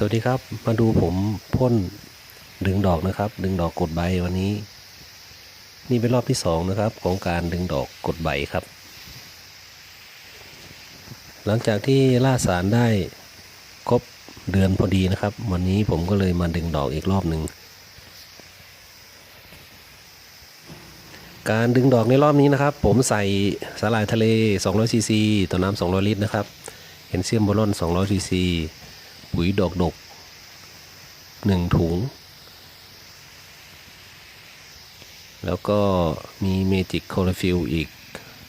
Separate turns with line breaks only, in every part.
สวัสดีครับ มาดูผมพ่นดึงดอกนะครับ ดึงดอกกดใบวันนี้ นี่เป็นรอบที่สองนะครับ ของการดึงดอกกดใบครับ หลังจากที่ล่าสารได้ครบเดือนพอดีนะครับ วันนี้ผมก็เลยมาดึงดอกอีกรอบหนึ่งการดึงดอกในรอบนี้นะครับ ผมใส่สาหร่ายทะเล200ซีซีต่อน้ำ200 ลิตรนะครับเอนเซียมโบรอน200ซีซี ปุ๋ยดอกดก1ถุง แล้วก็มีเมจิกโคลฟิลอีก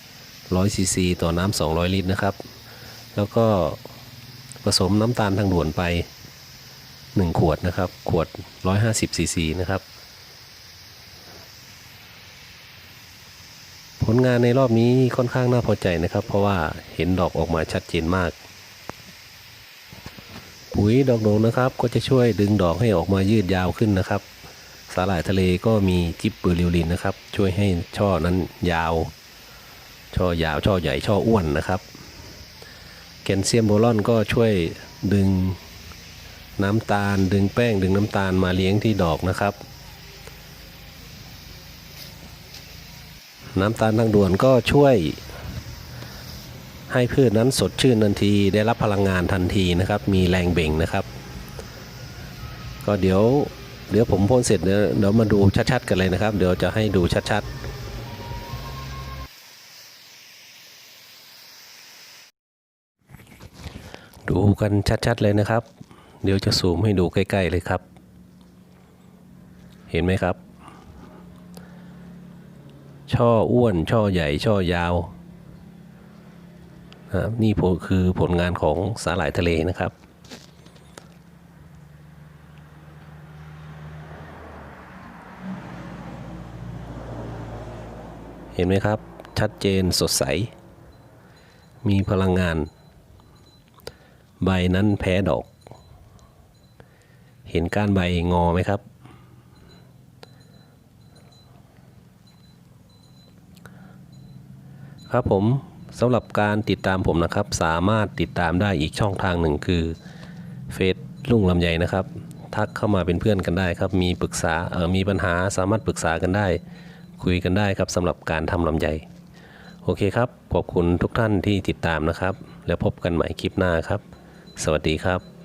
100ซีซีต่อน้ำ200 ลิตรนะครับ แล้วก็ผสมน้ำตาลทางด่วนไป 1 ขวดนะครับ ขวด 150ซีซีนะครับ ผลงานในรอบนี้ค่อนข้างน่าพอใจนะครับ เพราะว่าเห็นดอกออกมาชัดเจนมาก ปุ๋ยดอกโดงนะครับก็จะช่วยดึงดอกให้ออกมายืดยาวขึ้นนะครับ สาหร่ายทะเลก็มีจิบเปอร์ลิวลินนะครับ ช่วยให้ช่อนั้นยาว ช่อยาวช่อใหญ่ช่ออ้วนนะครับแคลเซียมโบรอนก็ช่วยดึงน้ำตาล ดึงแป้งดึงน้ำตาลมาเลี้ยงที่ดอกนะครับ น้ำตาลทางด่วนก็ช่วย ให้พืชนั้นสดชื่นทันทีได้รับพลังงานทันทีนะครับ มีแรงเบ่งนะครับ ก็เดี๋ยวเดี๋ยวผมพ่นเสร็จเดี๋ยวมาดูชัดๆกันเลยนะครับ เดี๋ยวจะให้ดูชัดๆดูกันชัดๆเลยนะครับ เดี๋ยวจะซูมให้ดูใกล้ ๆเลยครับ เห็นไหมครับ ช่ออ้วน ช่อใหญ่ ช่อยาว นะครับนี่คือผลงานของสาหร่ายทะเลนะครับเห็นไหมครับ ชัดเจนสดใส มีพลังงาน ใบนั้นแพ้ดอก เห็นก้านใบงอไหมครับ ครับผม สำหรับการติดตามผมนะครับ สามารถติดตามได้อีกช่องทางหนึ่งคือเฟซลุงลำไยนะครับ ทักเข้ามาเป็นเพื่อนกันได้ครับ มีปรึกษาเออมีปัญหาสามารถปรึกษากันได้ คุยกันได้ครับสำหรับการทำลำไยโอเคครับ ขอบคุณทุกท่านที่ติดตามนะครับ แล้วพบกันใหม่คลิปหน้าครับ สวัสดีครับ